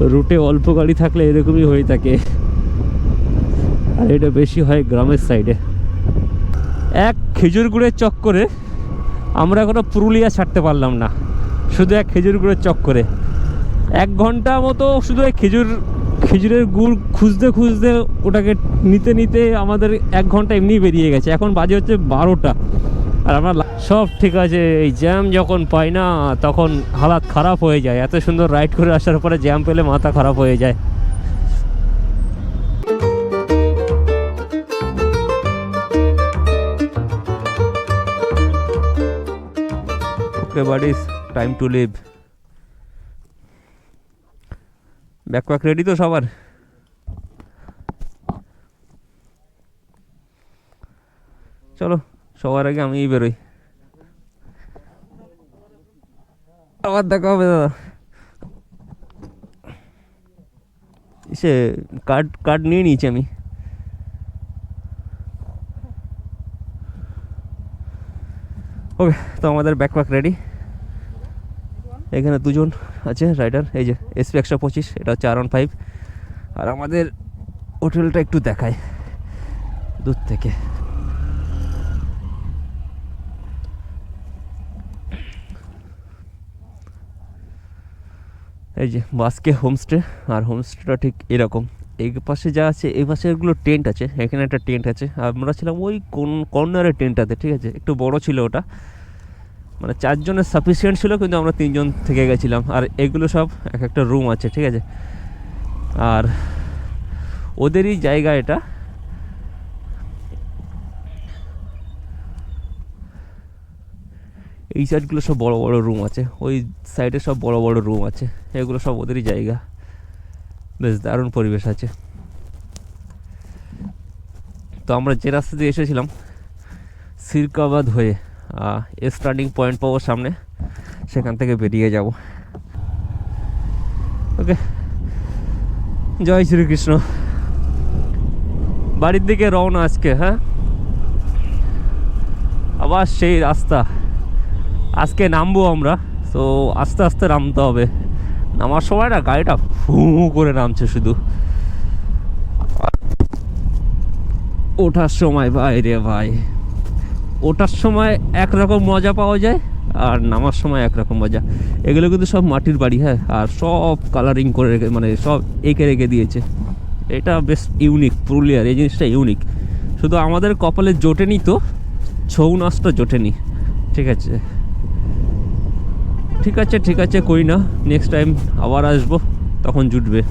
রুটে অল্প গাড়ি থাকলে এরকমই হয়ে থাকে। আর এটা বেশি হয় গ্রামের সাইডে এক খেজুর গুড়ের চক্করে আমরা এখনও পুরুলিয়া ছাড়তে পারলাম না। শুধু এক খেজুর গুড়ের চক্করে। এক ঘণ্টা মতো শুধু এই খেজুর, খেজুরের গুড় খুঁজতে খুঁজতে ওটাকে নিতে নিতে আমাদের এক ঘণ্টা এমনি বেরিয়ে গেছে। এখন বাজে হচ্ছে বারোটা। আর আমরা সব ঠিক আছে, এই জ্যাম যখন পাই না, তখন হালাত খারাপ হয়ে যায়। এত সুন্দর রাইড করে আসার পরে জ্যাম পেলে মাথা খারাপ হয়ে যায়। Okay buddies time to leave backpack ready তো সবার? চলো, সবার আগে আমিই বেরোই। আবার দেখা হবে দাদা সে কার্ড কার্ড নিয়ে নিয়েছি আমি ওকে তো আমাদের ব্যাকপ্যাক রেডি এখানে দুজন আছে রাইডার এই যে এসপি একশো পঁচিশ, এটা হচ্ছে আর ওয়ান ফাইভ আর আমাদের হোটেলটা একটু দেখায় দূর থেকে। এই যে বাসকে হোমস্টে, আর হোমস্টেটা ঠিক এরকম। এই পাশে যা আছে, এই পাশে এগুলো টেন্ট আছে, এখানে একটা টেন্ট আছে। আমরা ছিলাম ওই কোন কর্নারের টেন্টটাতে, ঠিক আছে? একটু বড় ছিল ওটা। মানে চারজনের সাফিসিয়েন্ট ছিল, কিন্তু আমরা তিনজন থেকে গেছিলাম। আর এগুলো সব এক একটা রুম আছে, ঠিক আছে? আর ওদেরই জায়গা এটা। এই সাইডগুলো সব বড় বড় রুম আছে। ওই সাইডে সব বড় বড় রুম আছে। এগুলো সব ওদেরই জায়গা। বেশ দারুণ পরিবেশ আছে। তো আমরা যে রাস্তা দিয়ে এসেছিলাম, সিরকাবাদ হয়ে স্টার্টিং পয়েন্ট পাবো সামনে। সেখান থেকে বেরিয়ে যাব। ওকে। জয় শ্রীকৃষ্ণ। বাড়ির দিকে রওনা আজকে হ্যাঁ? আবার সেই রাস্তা। আজকে নামবো আমরা, তো আস্তে আস্তে নামতে হবে। নামার সময় না গাড়িটা ফু করে নামছে শুধু। ওঠার সময়, ভাই রে ভাই। ওঠার সময় একরকম মজা পাওয়া যায়, আর নামার সময় একরকম মজা। এগুলো কিন্তু সব মাটির বাড়ি হ্যাঁ আর সব কালারিং করে রেখে মানে সব এঁকে রেখে দিয়েছে। এটা বেশ ইউনিক পুরুলিয়ার, এই জিনিসটা ইউনিক শুধু আমাদের কপালে জোটেনি তো, ছৌ নাচটা জোটেনি, ঠিক আছে? ঠিক আছে ঠিক আছে, করি না। নেক্সট টাইম আবার আসব, তখন জুটবে।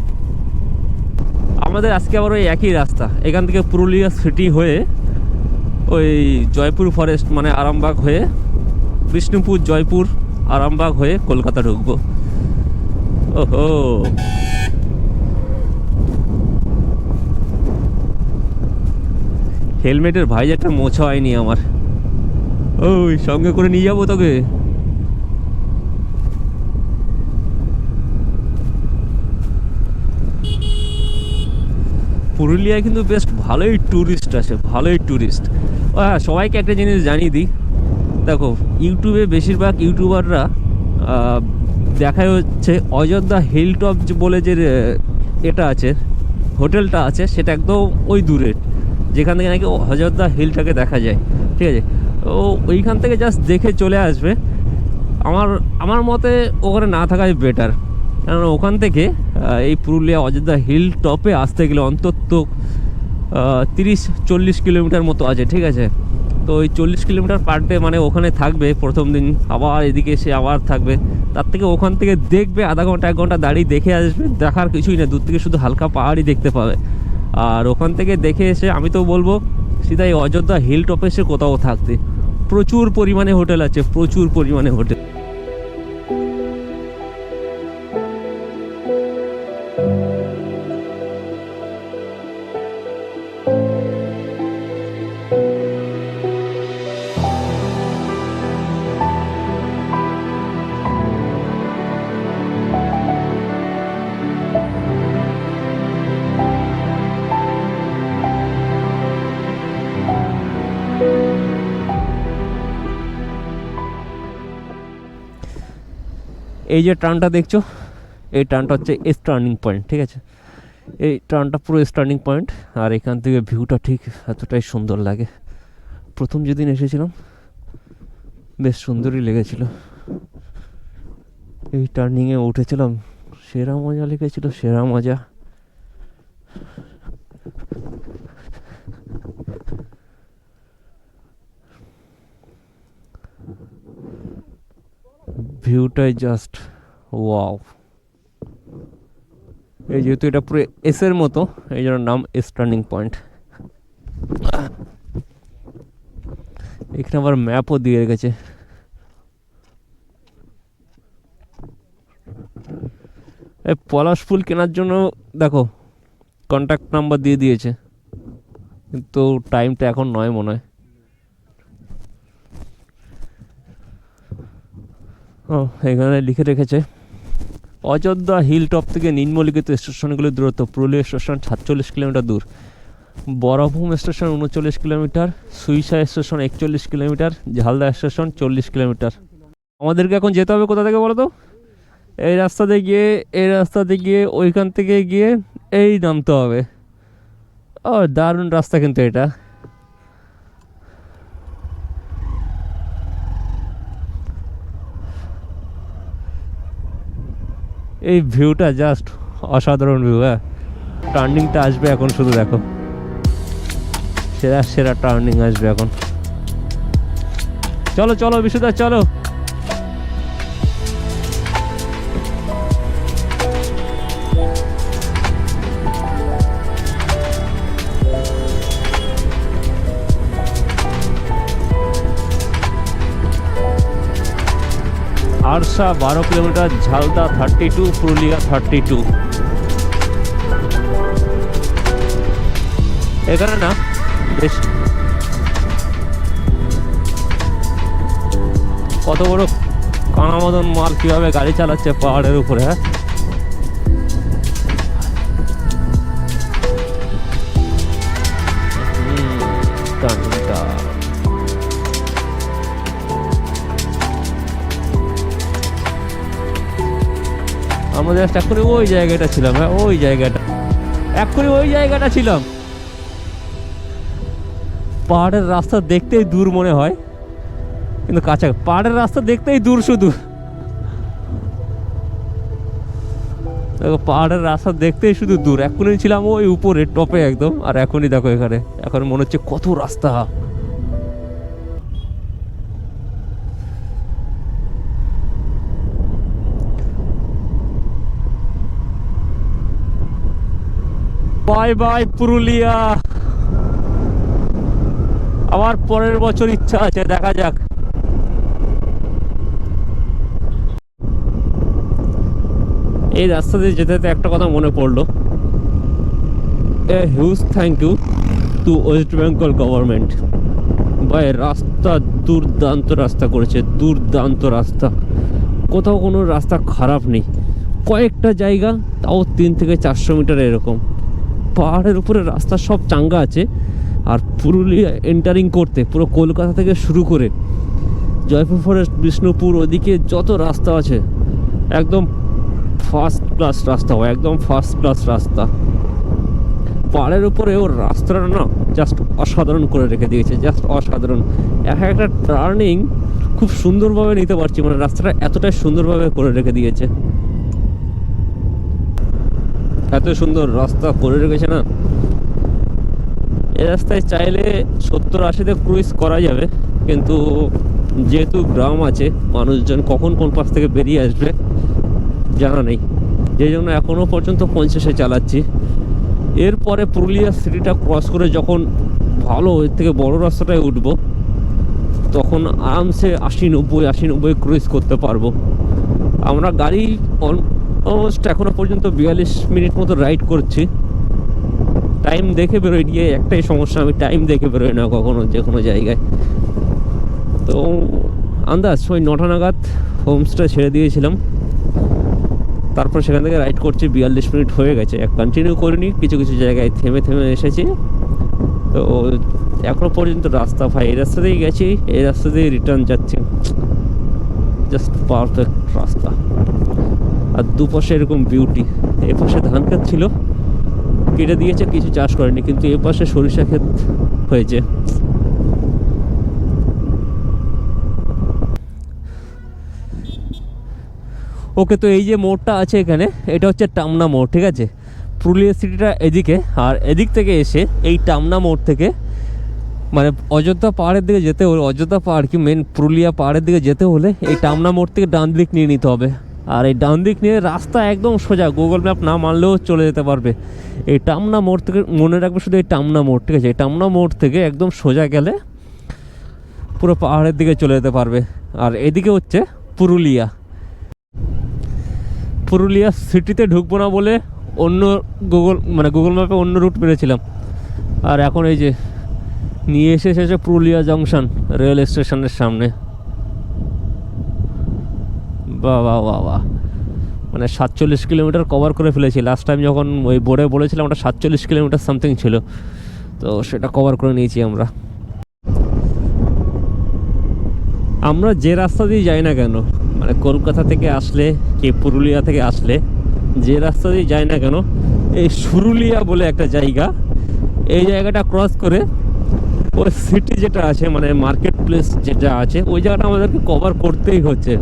আমাদের আজকে আবার ওই একই রাস্তা। এখান থেকে পুরুলিয়া সিটি হয়ে ওই জয়পুর ফরেস্ট মানে আরামবাগ হয়ে বিষ্ণুপুর, জয়পুর, আরামবাগ হয়ে কলকাতা ঢুকবো। ওহো। হেলমেটের ভাইজারটা মোছা হয়নি আমার। ওই সঙ্গে করে নিয়ে যাব তোকে। পুরুলিয়ায় কিন্তু বেশ ভালোই ট্যুরিস্ট আছে ভালোই ট্যুরিস্ট হ্যাঁ সবাইকে একটা জিনিস জানিয়ে দিই। দেখো, ইউটিউবে বেশিরভাগ ইউটিউবাররা দেখায় হচ্ছে অযোধ্যা হিল টপ বলে যে এটা আছে, হোটেলটা আছে, সেটা একদম ওই দূরে, যেখান থেকে নাকি অযোধ্যা হিলটাকে দেখা যায়। ঠিক আছে? ও ওইখান থেকে জাস্ট দেখে চলে আসবে। আমার আমার মতে ওখানে না থাকাই বেটার কারণ ওখান থেকে এই পুরুলিয়া অযোধ্যা হিল টপে আসতে গেলে অন্তত তিরিশ চল্লিশ কিলোমিটার মতো আছে, ঠিক আছে? তো ওই চল্লিশ কিলোমিটার পার ডে মানে ওখানে থাকবে, প্রথম দিন আবার এদিকে এসে আবার থাকবে। তার থেকে ওখান থেকে দেখবে, আধা ঘণ্টা, এক ঘণ্টা দাঁড়িয়ে দেখে আসবে, দেখার কিছুই না দূর থেকে শুধু হালকা পাহাড়ই দেখতে পাবে। আর ওখান থেকে দেখে এসে, আমি তো বলব, সিধা এই অযোধ্যা হিল টপে এসে কোথাও থাকতে। প্রচুর পরিমাণে হোটেল আছে, প্রচুর পরিমাণে হোটেল। এই যে টার্নটা দেখছ, এই টার্নটা হচ্ছে এস টার্নিং পয়েন্ট ঠিক আছে? এই টার্নটা পুরো এস টার্নিং পয়েন্ট আর এখান থেকে ভিউটা ঠিক এতটাই সুন্দর লাগে। প্রথম যেদিন এসেছিলাম, বেশ সুন্দরই লেগেছিল। এই টার্নিংয়ে উঠেছিলাম, সেরা মজা লেগেছিল, সেরা মজা। ভিউটাই জাস্ট ওয়াও এই যেহেতু এটা পুরো এস এর মতো, এই জন্য নাম এস টার্নিং পয়েন্ট এখানে আবার ম্যাপও দিয়ে রেখেছে। এই পলাশ ফুল কেনার জন্য, দেখো কন্ট্যাক্ট নাম্বার দিয়ে দিয়েছে। কিন্তু টাইমটা এখন নয় মনে হয়। ও, এখানে লিখে রেখেছে, অযোধ্যা হিল টপ থেকে নিম্নলিখিত স্টেশনগুলির দূরত্ব পুরুলিয়া স্টেশন সাতচল্লিশ কিলোমিটার দূর। বরভূম স্টেশন উনচল্লিশ কিলোমিটার সুইসা স্টেশন একচল্লিশ কিলোমিটার, ঝালদা স্টেশন চল্লিশ কিলোমিটার। আমাদেরকে এখন যেতে হবে কোথা থেকে বলো তো? এই রাস্তাতে গিয়ে, এই রাস্তাতে গিয়ে, ওইখান থেকে গিয়ে এই নামতে হবে। ও, দারুণ রাস্তা কিন্তু এটা। এই ভিউটা জাস্ট অসাধারণ ভিউ হ্যাঁ। টার্নিংটা আসবে এখন শুধু দেখো। সেরা সেরা টার্নিং আসবে এখন। চলো চলো, বিশুদা, চলো। আরসা বারো kilometre, Jhalda thirty two Purulia thirty two এখানে না, বেশ। কত বড় কানা মতন মাল কীভাবে গাড়ি চালাচ্ছে পাহাড়ের উপরে হ্যাঁ? আমরা জাস্ট এক্ষুনি ওই জায়গাটা ছিলাম হ্যাঁ ওই জায়গাটা। এক্ষুনি ওই জায়গাটা ছিলাম। পাহাড়ের রাস্তা দেখতেই দূর মনে হয়, কিন্তু কাছা পাহাড়ের রাস্তা দেখতেই দূর শুধু। দেখো, পাহাড়ের রাস্তা দেখতেই শুধু দূর। এক্ষুনি ছিলাম ওই উপরে, টপে একদম, আর এখনই দেখো এখানে। এখন মনে হচ্ছে কত রাস্তা। Bye bye Purulia. আবার পরের বছর ইচ্ছা আছে, দেখা যাক। এই রাস্তা দিয়ে যেতে যেতে একটা কথা মনে পড়ল। A huge thank you to West Bengal government. ভাই, রাস্তা দুর্দান্ত রাস্তা করেছে, দুর্দান্ত রাস্তা। কোথাও কোনো রাস্তা খারাপ নেই। কয়েকটা জায়গা, তাও তিন থেকে চারশো মিটার এরকম। পাহাড়ের উপরে রাস্তা সব চাঙ্গা আছে আর পুরুলিয়া এন্টারিং করতে, পুরো কলকাতা থেকে শুরু করে জয়পুর ফরেস্ট বিষ্ণুপুর ওদিকে যত রাস্তা আছে, একদম ফার্স্ট ক্লাস রাস্তা হয় একদম ফার্স্ট ক্লাস রাস্তা। পাহাড়ের উপরে ওর রাস্তাটা না জাস্ট অসাধারণ করে রেখে দিয়েছে জাস্ট অসাধারণ। এক একটা টার্নিং খুব সুন্দরভাবে নিতে পারছি মানে রাস্তাটা এতটাই সুন্দরভাবে করে রেখে দিয়েছে। এত সুন্দর রাস্তা করে রেখেছে না? এই রাস্তায় চাইলে সত্তর আশিতে ক্রুইজ করা যাবে, কিন্তু যেহেতু গ্রাম আছে, মানুষজন কখন কোন পাশ থেকে বেরিয়ে আসবে জানা নেই। যে জন্য এখনও পর্যন্ত পঞ্চাশে চালাচ্ছি। এরপরে পুরুলিয়া সিটিটা ক্রস করে যখন ভালো এর থেকে বড় রাস্তাটায় উঠবো, তখন আরামসে আশি নব্বই আশি নব্বই ক্রুইজ করতে পারব। আমরা গাড়ি অলমোস্ট এখনও পর্যন্ত বিয়াল্লিশ মিনিট মতো রাইড করছি। টাইম দেখে বেরোই গিয়ে একটাই সমস্যা, আমি টাইম দেখে বেরোই না কখনো যে কোনো জায়গায়। তো আন্দাজ, ওই নটা নাগাদ হোমস্টে ছেড়ে দিয়েছিলাম। তারপর সেখান থেকে রাইড করছি, বিয়াল্লিশ মিনিট হয়ে গেছে। এক কন্টিনিউ করিনি, কিছু কিছু জায়গায় থেমে থেমে এসেছি। তো এখনও পর্যন্ত রাস্তা, ভাই, এই রাস্তা দিয়েই গেছি, এই রাস্তা দিয়ে রিটার্ন যাচ্ছি। জাস্ট পারফেক্ট রাস্তা। আর দুপাশে এরকম বিউটি এ পাশে ধান ক্ষেত ছিল, কেটে দিয়েছে, কিছু চাষ করেনি, কিন্তু এ পাশে সরিষা ক্ষেত হয়েছে। ওকে, তো এই যে মোড়টা আছে এখানে, এটা হচ্ছে টামনা মোড়, ঠিক আছে? পুরুলিয়া সিটিটা এদিকে, আর এদিক থেকে এসে এই টামনা মোড় থেকে মানে অযোধ্যা পাহাড়ের দিকে যেতে হলে, অযোধ্যা পাহাড় কি মেন পুরুলিয়া পাহাড়ের দিকে যেতে হলে, এই টামনা মোড় থেকে ডান দিক নিয়ে নিতে হবে। আর এই ডান দিক নিয়ে রাস্তা একদম সোজা গুগল ম্যাপ না মানলেও চলে যেতে পারবে। এই টামনা মোড় থেকে মনে রাখবে শুধু এই টামনা মোড়, ঠিক আছে? এই টামনা মোড় থেকে একদম সোজা গেলে পুরো পাহাড়ের দিকে চলে যেতে পারবে। আর এদিকে হচ্ছে পুরুলিয়া। পুরুলিয়া সিটিতে ঢুকবো না বলে অন্য গুগল মানে গুগল ম্যাপে অন্য রুট পেরেছিলাম। আর এখন এই যে নিয়ে এসে এসেছে পুরুলিয়া জংশন রেল স্টেশনের সামনে। বাহ বাহ মানে সাতচল্লিশ কিলোমিটার কভার করে ফেলেছি। লাস্ট টাইম যখন ওই বোর্ডে বলেছিলাম ওটা সাতচল্লিশ কিলোমিটার সামথিং ছিল। তো সেটা কভার করে নিয়েছি আমরা। আমরা যে রাস্তা দিয়ে যাই না কেন মানে কলকাতা থেকে আসলে কি পুরুলিয়া থেকে আসলে, যে রাস্তা দিয়ে যাই না কেন, এই সুরুলিয়া বলে একটা জায়গা, এই জায়গাটা ক্রস করে ওই সিটি যেটা আছে মানে মার্কেট প্লেস যেটা আছে, ওই জায়গাটা আমাদেরকে কভার করতেই হচ্ছে।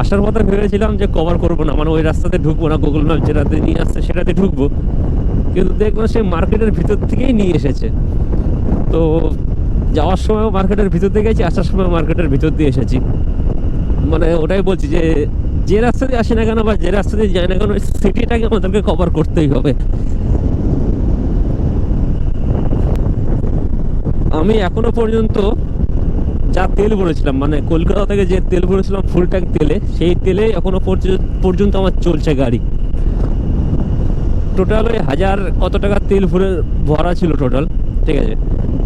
আসার কথা ভেবেছিলাম যে কভার করব না মানে ওই রাস্তাতে ঢুকবো না গুগল ম্যাপ যেটাতে নিয়ে আসছে সেটাতে ঢুকবো। কিন্তু দেখলাম সে মার্কেটের ভিতর থেকেই নিয়ে এসেছে। তো যাওয়ার সময় মার্কেটের ভিতর দিয়ে গেছি, আসার সময় মার্কেটের ভিতর দিয়ে এসেছি। মানে ওটাই বলছি যে যে রাস্তা দিয়ে আসি না কেন বা যে রাস্তা দিয়ে যাই না কেন সিটিটাকে আমাদেরকে কভার করতেই হবে। আমি এখনও পর্যন্ত যা তেল ভরেছিলাম মানে কলকাতা থেকে যে তেল ভরেছিলাম ফুল ট্যাঙ্ক তেলে, সেই তেলে এখনও পর্য- পর্যন্ত আমার চলছে গাড়ি। টোটাল ওই হাজার কত টাকা তেল ভরে, ভরা ছিল টোটাল ঠিক আছে?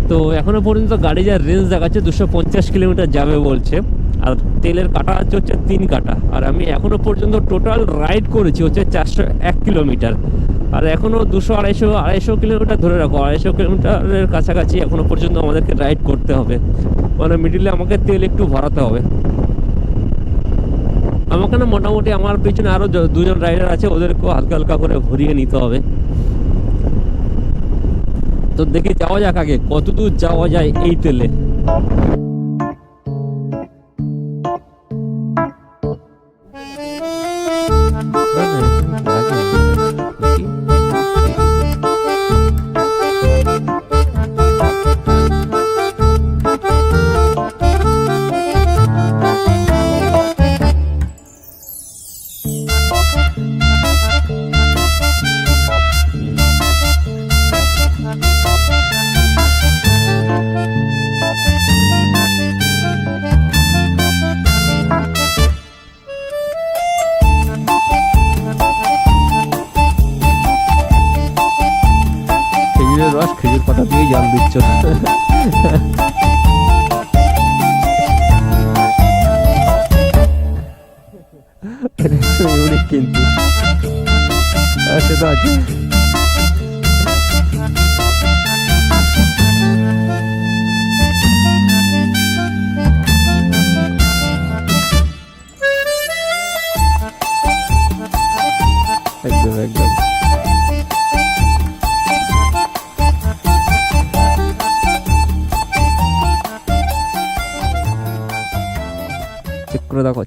তো এখনও পর্যন্ত গাড়ি যা রেঞ্জ দেখাচ্ছে দুশো পঞ্চাশ কিলোমিটার যাবে বলছে, আর তেলের কাটা আছে হচ্ছে তিন কাটা, আর আমি এখনও পর্যন্ত টোটাল রাইড করেছি হচ্ছে চারশো এক কিলোমিটার, আর এখনও দুশো আড়াইশো আড়াইশো কিলোমিটার ধরে রাখো, আড়াইশো কিলোমিটারের কাছাকাছি এখনও পর্যন্ত আমাদেরকে রাইড করতে হবে। মানে মিডিলে আমাকে তেল একটু ভরাতে হবে। আমাকে না মোটামুটি আমার পিছনে আরও দুজন রাইডার আছে, ওদেরকেও হালকা হালকা করে ভরিয়ে নিতে হবে। তো দেখি যাওয়া যাক আগে, কতদূর যাওয়া যায় এই তেলে।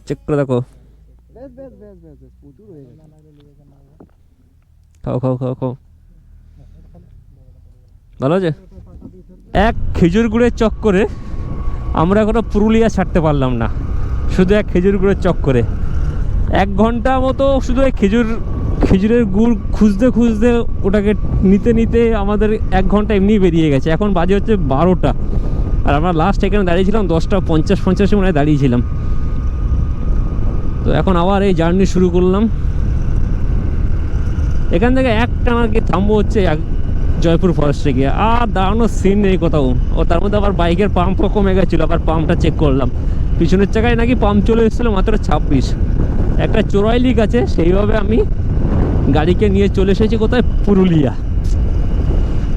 চেক করে দেখো। খাও খাও খাও খাও। ভালো আছে? এক খেজুর গুড়ের চক্করে আমরা এখনও পুরুলিয়া ছাড়তে পারলাম না। শুধু এক খেজুর গুড়ের চক্করে। এক ঘণ্টা মতো শুধু এই খেজুর খেজুরের গুড় খুঁজতে খুঁজতে ওটাকে নিতে নিতে আমাদের এক ঘণ্টা এমনি বেরিয়ে গেছে। এখন বাজে হচ্ছে বারোটা। আর আমরা লাস্ট এখানে দাঁড়িয়েছিলাম দশটা পঞ্চাশ পঞ্চাশে মনে হয় দাঁড়িয়েছিলাম তো এখন আবার এই জার্নি শুরু করলাম। এখান থেকে একটা আমাকে থামবো হচ্ছে এক- জয়পুর ফরেস্টে গিয়ে। আর দাঁড়ানোর সিন নেই কোথাও। ও তার মধ্যে আবার বাইকের পাম্পও কমে গেছিল, আবার পাম্পটা চেক করলাম। পিছনের চাকায় নাকি পাম্প চলে এসেছিল মাত্র ছাব্বিশ। একটা চোরাই লিক আছে, সেইভাবে আমি গাড়িকে নিয়ে চলে এসেছি কোথায়? পুরুলিয়া।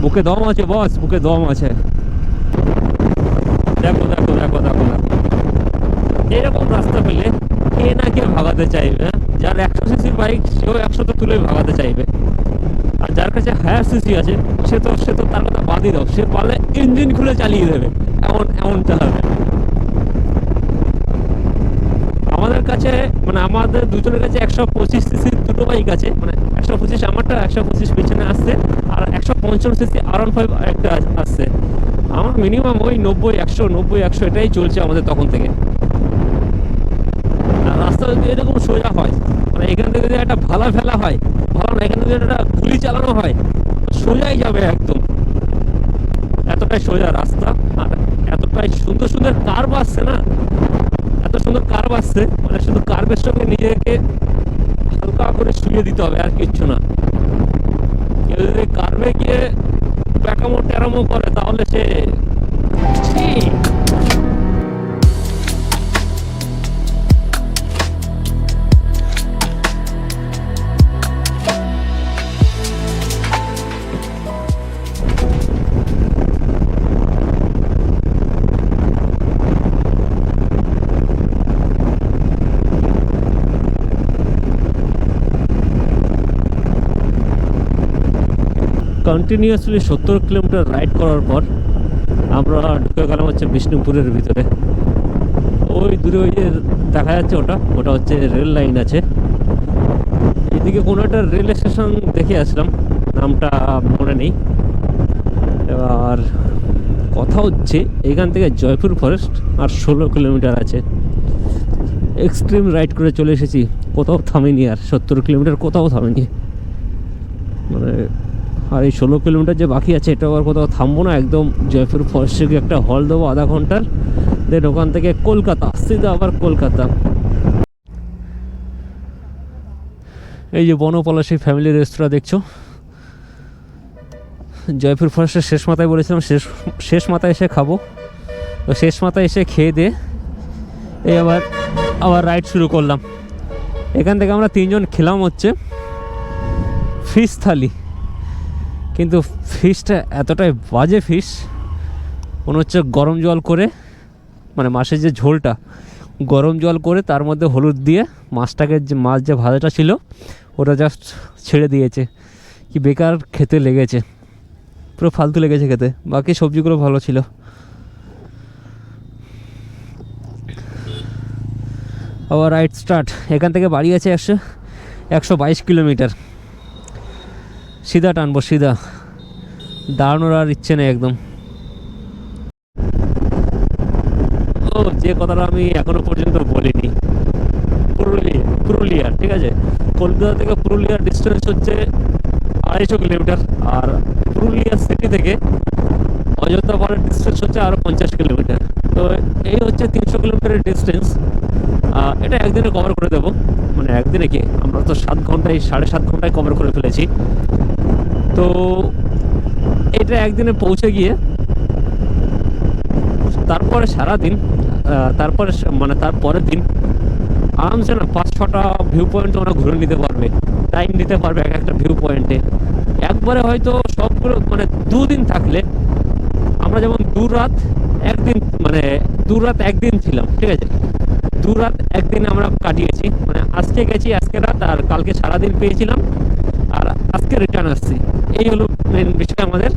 বুকে দম আছে বস বুকে দম আছে দেখো দেখো দেখো দেখো দেখো ভাগাতে চাইবে? যার একশো সিসির বাইক সেও একশো তো তুলে ভাগাতে চাইবে। আর যার কাছে হায়ার সিসি আছে, সে তো সে তো তার কথা বাদই দাও, সে পারলে ইঞ্জিন খুলে চালিয়ে দেবে, এমন এমন চালাবে আমাদের কাছে মানে আমাদের দুজনের কাছে একশো পঁচিশ সিসি দুটো বাইক আছে মানে একশো পঁচিশ আমারটা, একশো পঁচিশ পেছনে আসছে, আর একশো পঞ্চান্ন সিসি আর ওয়ান ফাইভ একটা আসছে। আমার মিনিমাম ওই নব্বই, একশো নব্বই, একশো এটাই চলছে আমাদের তখন থেকে। রাস্তা যদি এরকম সোজা হয় মানে এখান থেকে যদি একটা ভালা ফেলা হয়, ভালো না, এখানে যদি একটা গুলি চালানো হয়, সোজাই যাবে একদম। এতটাই সোজা রাস্তা, আর এতটাই সুন্দর সুন্দর কার্ভ আসছে না? এত সুন্দর কার্ভ আসছে মানে শুধু কার্ভের সঙ্গে নিজেকে হালকা করে শুয়ে দিতে হবে, আর কিচ্ছু না। কেউ যদি কার্ভে গিয়ে প্যাকামো ট্যারামো করে, তাহলে সে কন্টিনিউয়াসলি সত্তর কিলোমিটার রাইড করার পর আমরা ঢুকে গেলাম হচ্ছে বিষ্ণুপুরের ভিতরে। ওই দূরে ওই যে দেখা যাচ্ছে ওটা ওটা হচ্ছে রেল লাইন আছে। এদিকে কোনো একটা রেল স্টেশন দেখে আসলাম, নামটা মনে নেই। এবার কথা হচ্ছে এখান থেকে জয়পুর ফরেস্ট আর ষোলো কিলোমিটার আছে। এক্সট্রিম রাইড করে চলে এসেছি, কোথাও থামেনি আর, সত্তর কিলোমিটার কোথাও থামেনি। মানে আর এই ষোলো কিলোমিটার যে বাকি আছে এটা আর কোথাও থামবো না। একদম জয়পুর ফরেস্টে একটা হল দেবো, আধা ঘণ্টার দেন ওখান থেকে কলকাতা সিধা আবার কলকাতা। এই যে বনপলাশী ফ্যামিলি রেস্তোরাঁ দেখছ? জয়পুর ফরেস্টের শেষ মাথায় বলেছিলাম, শেষ শেষ মাথায় এসে খাব। তো শেষ মাথায় এসে খেয়ে দিয়ে এই আবার আবার রাইড শুরু করলাম। এখান থেকে আমরা তিনজন খেলাম হচ্ছে ফিশ থালি কিন্তু ফিশটা এতটাই বাজে ফিশ মনে হচ্ছে গরম জল করে মানে মাছের যে ঝোলটা, গরম জল করে তার মধ্যে হলুদ দিয়ে মাছটাকে যে, মাছ যে ভাজাটা ছিল, ওটা জাস্ট ছেড়ে দিয়েছে। কি বেকার খেতে লেগেছে। পুরো ফালতু লেগেছে খেতে। বাকি সবজিগুলো ভালো ছিল। আবার রাইট স্টার্ট এখান থেকে বাড়ি আছে একশো একশো বাইশ কিলোমিটার। সিধা টানবো, সিধা। দাঁড়ানোর আর ইচ্ছে নেই একদম। ও, যে কথাটা আমি এখনও পর্যন্ত বলিনি। পুরুলিয়া পুরুলিয়া, ঠিক আছে? কলকাতা থেকে পুরুলিয়ার ডিস্টেন্স হচ্ছে আড়াইশো কিলোমিটার। আর পুরুলিয়া সিটি থেকে অযোধ্যা পাহাড়ের ডিস্টেন্স হচ্ছে আরও পঞ্চাশ কিলোমিটার। তো এই হচ্ছে তিনশো কিলোমিটারের ডিস্টেন্স এটা একদিনে কভার করে দেবো। মানে একদিনে কি? আমরা তো সাত ঘন্টায়, সাড়ে সাত ঘন্টায় কভার করে ফেলেছি। তো এটা একদিনে পৌঁছে গিয়ে তারপরে সারাদিন তারপরে মানে তারপরের দিন আরামসে না পাঁচ ছটা ভিউ পয়েন্ট তোমরা ঘুরে নিতে পারবে। টাইম নিতে পারবে এক একটা ভিউ পয়েন্টে একবারে হয়তো সবগুলো মানে দুদিন থাকলে আমরা যেমন দু রাত, একদিন মানে দু রাত একদিন ছিলাম, ঠিক আছে? দু রাত একদিন আমরা কাটিয়েছি মানে আজকে গেছি, আজকে রাত, আর কালকে সারাদিন পেয়েছিলাম, আর আজকে রিটার্ন আসছি। এই হলো মেন বিষয় আমাদের।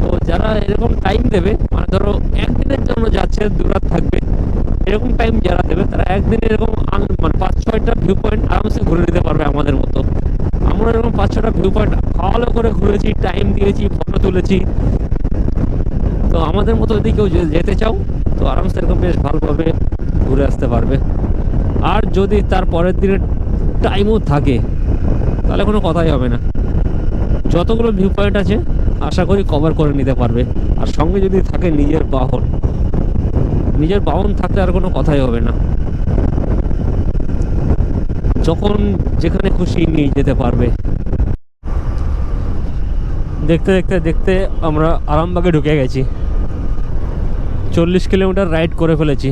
তো যারা এরকম টাইম দেবে মানে ধরো একদিনের জন্য যাচ্ছে, দু রাত থাকবে, এরকম টাইম যারা দেবে, তারা একদিন এরকম মানে পাঁচ, ছয়টা ভিউ পয়েন্ট আরামসে ঘুরে নিতে পারবে আমাদের মতো। আমরা এরকম পাঁচ ছটা ভিউ পয়েন্ট ভালো করে ঘুরেছি টাইম দিয়েছি ফটো তুলেছি তো আমাদের মতো যদি কেউ যেতে চাও, তো আরামসে এরকম বেশ ভালোভাবে ঘুরে আসতে পারবে। আর যদি তার পরের দিনের টাইমও থাকে, তাহলে কোনো কথাই হবে না। যতগুলো ভিউ পয়েন্ট আছে, আশা করি কভার করে নিতে পারবে। আর সঙ্গে যদি থাকে নিজের বাহন নিজের বাহন থাকলে আর কোনো কথাই হবে না। যখন যেখানে খুশি নিয়ে যেতে পারবে। দেখতে দেখতে দেখতে আমরা আরামবাগে ঢুকে গেছি। চল্লিশ কিলোমিটার রাইড করে ফেলেছি।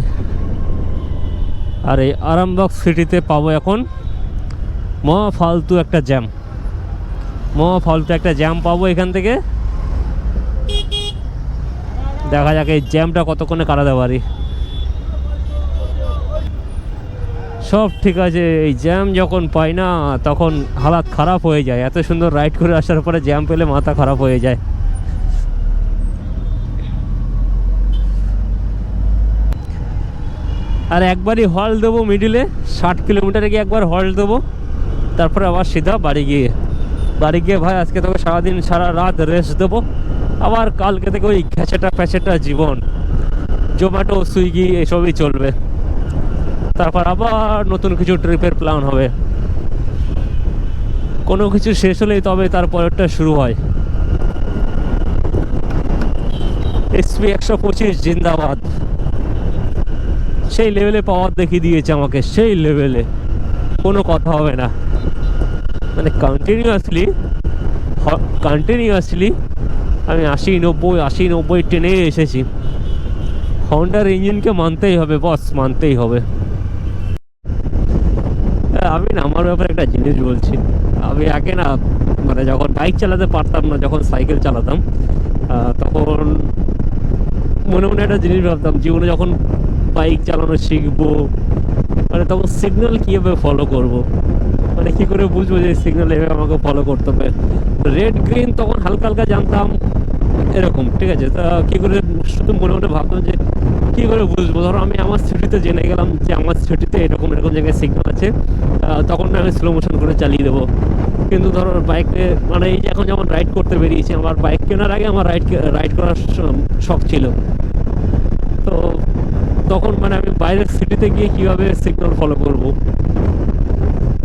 আর এই আরামবাগ সিটিতে পাবো এখন। মহা ফালতু একটা জ্যাম। মহা ফালতু একটা জ্যাম পাবো এখান থেকে। দেখা যাক এই জ্যামটা কতক্ষণে কাটাতে পারি। সব ঠিক আছে, এই জ্যাম যখন পাই না, তখন হালাত খারাপ হয়ে যায়। এত সুন্দর রাইড করে আসার পরে জ্যাম পেলে মাথা খারাপ হয়ে যায়। আর একবারই হল দেবো মিডিলে ষাট কিলোমিটারে গিয়ে একবার হল দেবো। তারপরে আবার সিধা বাড়ি গিয়ে। বাড়ি গিয়ে ভাই, আজকে তোকে সারাদিন সারা রাত রেস্ট দেবো। আবার কালকে থেকে ওই খেঁচেটা প্যাচেটা জীবন। জোম্যাটো সুইগি এসবই চলবে। তারপর আবার নতুন কিছু ট্রিপের প্ল্যান হবে। কোনো কিছু শেষ হলেই তবে তারপরেরটা শুরু হয়। এসপি একশো পঁচিশ, জিন্দাবাদ। সেই লেভেলে পাওয়ার দেখিয়ে দিয়েছে আমাকে, সেই লেভেলে কোনো কথা হবে না। মানে কন্টিনিউয়াসলি কন্টিনিউয়াসলি আমি আশি নব্বই আশি নব্বই টেনে এসেছি। হন্ডার ইঞ্জিনকে মানতেই হবে বস মানতেই হবে। আমি না, আমার ব্যাপারে একটা জিনিস বলছি। আমি আগে না মানে যখন বাইক চালাতে পারতাম না, যখন সাইকেল চালাতাম তখন মনে মনে একটা জিনিস ভাবতাম, জীবনে যখন বাইক চালানো শিখব। মানে তখন সিগন্যাল কীভাবে ফলো করব। মানে কী করে বুঝব যে সিগন্যাল এভাবে আমাকে ফলো করতে হবে? রেড গ্রিন তখন হালকা হালকা জানতাম, এরকম, ঠিক আছে? তা কী করে, শুধু মনে মনে ভাবতাম যে কী করে বুঝব? ধরো আমি আমার সিটিতে জেনে গেলাম যে আমার সিটিতে এরকম এরকম জায়গায় সিগন্যাল আছে তখন আমি স্লো মোশন করে চালিয়ে দেবো। কিন্তু ধরো বাইকে মানে এই যে এখন যেমন রাইড করতে বেরিয়েছি, আমার বাইক কেনার আগে আমার রাইড রাইড করার শখ ছিল। তখন মানে আমি বাইরের সিটিতে গিয়ে কীভাবে সিগন্যাল ফলো করব?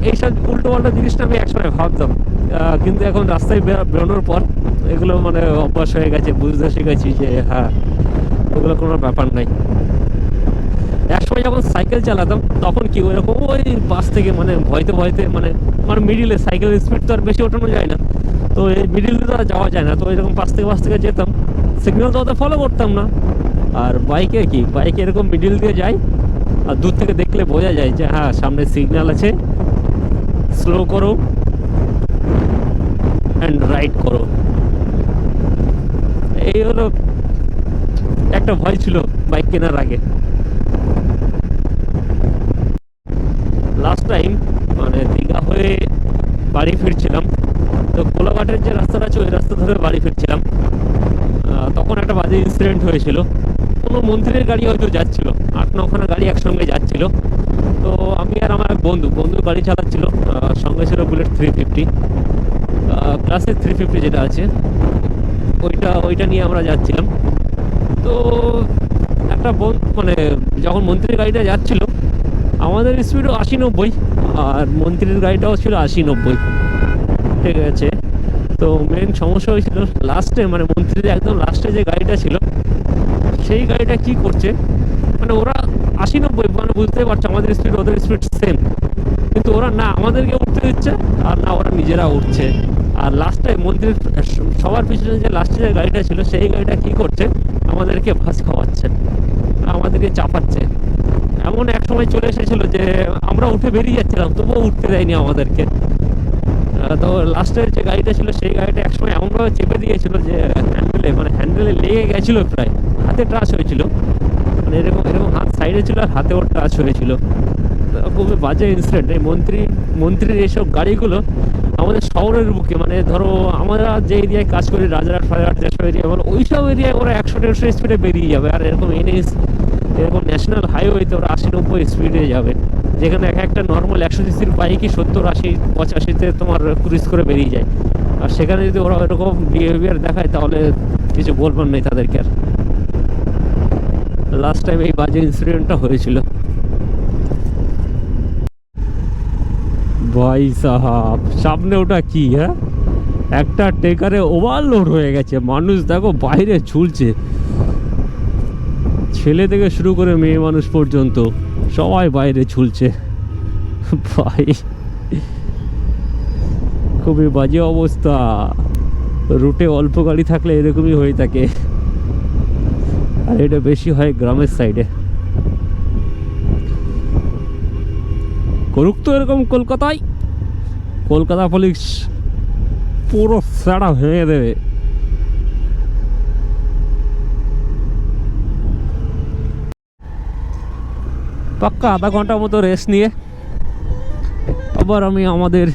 এইসব উল্টো পাল্টা জিনিসটা আমি একসময় ভাবতাম। কিন্তু এখন রাস্তায় বেরোনোর পর এগুলো মানে অভ্যাস হয়ে গেছে, বুঝতে শিখেছি যে হ্যাঁ এগুলো কোনো ব্যাপার নাই। একসময় যখন সাইকেল চালাতাম, তখন কি ওইরকম ওই বাস থেকে মানে ভয়তে ভয়তে মানে আমার মিডিলে সাইকেলের স্পিড তো আর বেশি ওঠানো যায় না। তো এই মিডিল তো আর যাওয়া যায় না, তো এরকম পাশ থেকে পাশ থেকে যেতাম। সিগন্যাল তো অত ফলো করতাম না। আর বাইকে কি? বাইকে এরকম মিডিল দিয়ে যায় আর দূর থেকে দেখলে বোঝা যায় যে হ্যাঁ সামনে সিগন্যাল আছে। স্লো করো অ্যান্ড রাইড করো। এই হলো একটা ভয় ছিল বাইক কেনার আগে। লাস্ট টাইম মানে দীঘা হয়ে বাড়ি ফিরছিলাম। তো কোলাঘাটের যে রাস্তাটা আছে ওই রাস্তা ধরে বাড়ি ফিরছিলাম। তখন একটা বাজে ইনসিডেন্ট হয়েছিল। কোনো মন্ত্রীর গাড়ি হয়তো যাচ্ছিল। আট নখানা গাড়ি একসঙ্গে যাচ্ছিল। তো আমি আর আমার বন্ধু বন্ধু গাড়ি চালাচ্ছিল সঙ্গে ছিল Bullet three fifty classic three fifty যেটা আছে, ওইটা ওইটা নিয়ে আমরা যাচ্ছিলাম। তো একটা মানে যখন মন্ত্রীর গাড়িটা যাচ্ছিল, আমাদের স্পিডও আশি নব্বই, আর মন্ত্রীর গাড়িটাও ছিল আশি নব্বই। ঠিক আছে? তো মেন সমস্যা হয়েছিল লাস্টে মানে মন্ত্রীর একদম লাস্টে যে গাড়িটা ছিল সেই গাড়িটা কি করছে? মানে ওরা আশি নব্বই মানে বুঝতে পারছে, আমাদের স্পিড ওদের স্পিড সেম কিন্তু ওরা না, আমাদেরকে উঠতে দিচ্ছে, আর না, ওরা নিজেরা উঠছে। আর লাস্টে মন্ত্রীর সবার পিছনে যে লাস্টে যে গাড়িটা ছিল, সেই গাড়িটা কি করছে? আমাদেরকে ভাস খাওয়াচ্ছে, আমাদেরকে চাপাচ্ছে। এমন এক সময় চলে এসেছিল যে, আমরা উঠে বেরিয়ে যাচ্ছিলাম, তবুও উঠতে দেয়নি আমাদেরকে। তো লাস্টের যে গাড়িটা ছিল, সেই গাড়িটা একসময় এমনভাবে চেপে দিয়েছিল যে হ্যান্ডেলে মানে হ্যান্ডেলে লেগে গেছিল প্রায়। হাতে টাচ হয়েছিল। মানে এরকম এরকম হাত সাইডে ছিল আর হাতেও টাচ হয়েছিল। খুবই বাজে ইনসিডেন্ট এই মন্ত্রী, মন্ত্রীর এইসব গাড়িগুলো আমাদের শহরের বুকে মানে ধরো আমরা যে এরিয়ায় কাজ করি, রাজারহাট ফাজারহাট যেসব এরিয়া, বলো ওই সব এরিয়ায় ওরা একশো, দেড়শো স্পিডে বেরিয়ে যাবে। আর এরকম এনএস এরকম ন্যাশনাল হাইওয়েতে ওরা আশি, নব্বই স্পিডে যাবে। যেখানে এক একটা নর্মাল একশো সিসির বাইকই সত্তর, আশি, পঁচাশিতে তোমার ক্রুজ করে বেরিয়ে যায়। আর সেখানে যদি ওরা এরকম বিহেভিয়ার দেখায়, তাহলে কিছু বলবার নেই তাদেরকে আর। লাস্ট টাইম এই বাজে ইনসিডেন্টটা হয়েছিল। ভাই সাহাব, সামনে ওটা কি হ্যাঁ? একটা টেকারে ওভারলোড হয়ে গেছে, মানুষ দেখো বাইরে ঝুলছে। ছেলে থেকে শুরু করে মেয়ে মানুষ পর্যন্ত সবাই বাইরে ঝুলছে। ভাই, খুবই বাজে অবস্থা। রুটে অল্প গাড়ি থাকলে এরকমই হয়ে থাকে। আর এটা বেশি হয় গ্রামের সাইডে করুক তো এরকম কলকাতায়। কলকাতা পুলিশ পুরো সেটা ভেঙে দেবে। পাক্কা আধা ঘণ্টার মতো রেস্ট নিয়ে আবার আমি আমাদের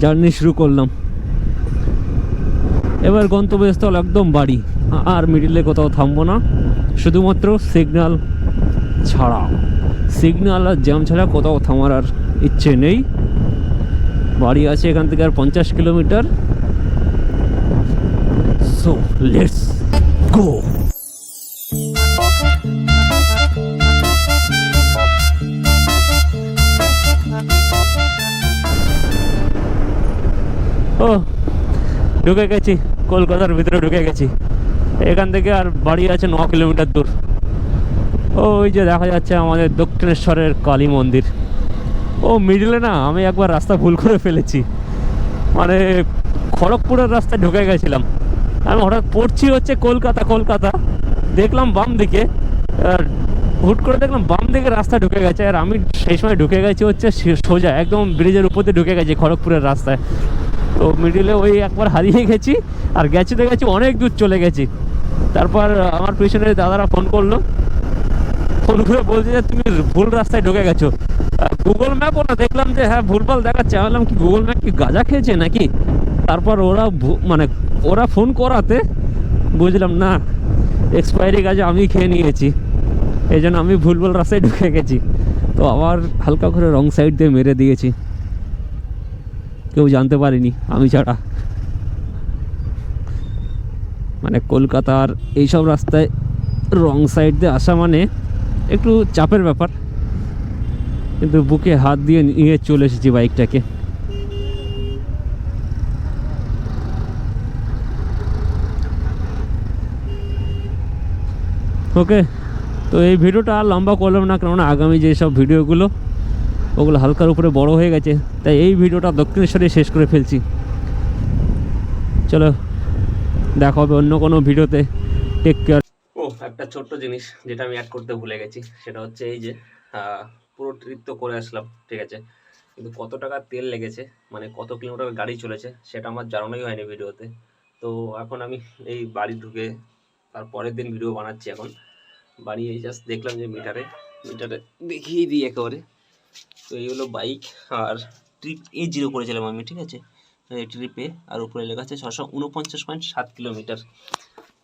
জার্নি শুরু করলাম। এবার গন্তব্যস্থল একদম বাড়ি। আর মিডিলে কোথাও থামবো না। শুধুমাত্র সিগনাল ছাড়া। সিগনাল আর জ্যাম ছাড়া কোথাও থামার আর ইচ্ছে নেই। বাড়ি আছে এখান থেকে আর পঞ্চাশ কিলোমিটার। সো লেটস গো ও ঢুকে গেছি। কলকাতার ভিতরে ঢুকে গেছি। এখান থেকে আর বাড়ি আছে ন কিলোমিটার দূর। ওই যে দেখা যাচ্ছে আমাদের দক্ষিণেশ্বরের কালী মন্দির। ও, মিডিলে না আমি একবার রাস্তা ভুল করে ফেলেছি। মানে খড়গপুরের রাস্তায় ঢুকে গেছিলাম। আমি হঠাৎ পড়ছি হচ্ছে কলকাতা কলকাতা। দেখলাম বাম দিকে, আর হুট করে দেখলাম বাম দিকে রাস্তা ঢুকে গেছে। আর আমি সেই সময় ঢুকে গেছি হচ্ছে সোজা, একদম ব্রিজের উপর ঢুকে গেছি খড়গপুরের রাস্তায়। তো মিডিলে ওই একবার হারিয়ে গেছি, আর গেছি তো গেছি অনেক দূর চলে গেছি। তারপর আমার পিছনে দাদারা ফোন করল। ফোন করে বলছে যে, তুমি ভুল রাস্তায় ঢুকে গেছো। গুগল ম্যাপ ওরা দেখলাম যে হ্যাঁ ভুলভাল দেখাচ্ছে। বললাম কি গুগল ম্যাপ কি গাঁজা খেয়েছে নাকি? তারপর ওরা মানে ওরা ফোন করাতে বুঝলাম, না এক্সপায়ারি গাঁজা আমি খেয়ে নিয়েছি। এই জন্য আমি ভুলভাল রাস্তায় ঢুকে গেছি। তো আবার হালকা করে রং সাইড দিয়ে মেরে দিয়েছি। কেউ জানতে পারেনি, আমি ছাড়া। মানে কলকাতার এইসব রাস্তায় রং সাইড দিয়ে আসা মানে একটু চাপের ব্যাপার। কিন্তু বুকে হাত দিয়ে নিয়ে চলে এসেছি বাইকটাকে। ওকে, তো এই ভিডিওটা আর লম্বা করলাম না, কেননা আগামী যেসব ভিডিওগুলো, ওগুলো হালকার উপরে বড় হয়ে গেছে। তাই এই ভিডিওটা দক্ষিণেশ্বরে শেষ করে ফেলছি। চলো। দেখা হবে অন্য কোনো ভিডিওতে। টেক কেয়ার ও, একটা ছোট্ট জিনিস যেটা আমি অ্যাড করতে ভুলে গেছি, সেটা হচ্ছে এই যে পুরো ট্রিপ তো করে আসলাম, ঠিক আছে? কিন্তু কত টাকা তেল লেগেছে মানে কত কিলোমিটার গাড়ি চলেছে, সেটা আমার জানানোই হয়নি ভিডিওতে। তো এখন আমি এই বাড়ি ঢুকে তার পরের দিন ভিডিও বানাচ্ছি এখন। এই জাস্ট দেখলাম যে মিটারে মিটারে দেখিয়ে দিই একেবারে। তো এই হলো বাইক আর ট্রিপ এ জিরো করেছিলাম আমি, ঠিক আছে? ট্রিপে আর উপরে লেখা আছে ছশো উনপঞ্চাশ পয়েন্ট সাত কিলোমিটার।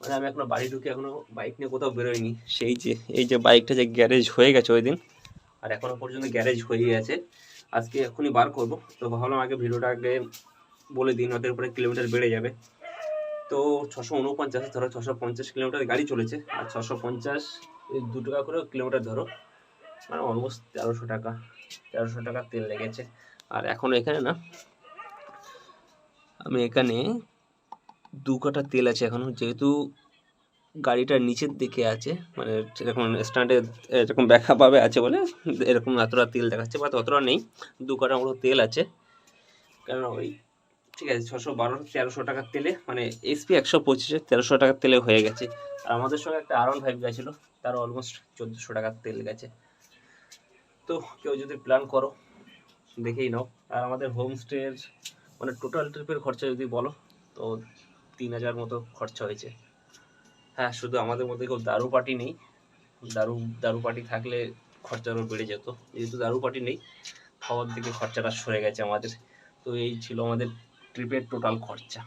মানে আমি এখনও বাড়ি ঢুকে এখনও বাইক নিয়ে কোথাও বেরোয়নি সেই যে, এই যে বাইকটা যে গ্যারেজ হয়ে গেছে ওই দিন আর এখনও পর্যন্ত গ্যারেজ হয়েই আছে। আজকে এখনই বার করব। তো ভাবলাম আগে ভিডিওটা বলে দিন ওদের উপরে কিলোমিটার বেড়ে যাবে। তো ছশো উনপঞ্চাশ, ধরো ছশো পঞ্চাশ কিলোমিটার গাড়ি চলেছে। আর ছশো পঞ্চাশ দু টাকা করে কিলোমিটার ধরো। মানে অলমোস্ট তেরোশো টাকা তেরোশো টাকা তেল লেগেছে। আর এখন এখানে না আমি এখানে দু কাটা তেল আছে এখনও। যেহেতু গাড়িটার নিচের দিকে আছে মানে এরকম স্ট্যান্ডে এরকম ব্যাখ্যা পাবে আছে বলে, এরকম এতটা তেল দেখাচ্ছে বা ততটা নেই। দু কাটা মতো তেল আছে। কারণ ওই, ঠিক আছে, ছশো বারো, তেরোশো টাকার তেলে মানে এসপি একশো পঁচিশে তেরোশো টাকার তেলে হয়ে গেছে। আর আমাদের সঙ্গে একটা আর ওয়ান ফাইভ গেছিল, তার অলমোস্ট চোদ্দোশো টাকার তেল গেছে। তো কেউ যদি প্ল্যান করো, দেখেই নাও। আর আমাদের হোমস্টের মানে টোটাল ট্রিপের খরচা যদি বলো, তো তিন হাজার মতো খরচা হয়েছে। হ্যাঁ শুধু আমাদের মধ্যে কেউ দারু পার্টি নেই। দারু দারু পার্টি থাকলে খরচা বেড়ে যেত। যেহেতু দারু পার্টি নেই, খাওয়ার দিকে খরচাটা সরে গেছে আমাদের। তো এই ছিল আমাদের ট্রিপের টোটাল খরচা।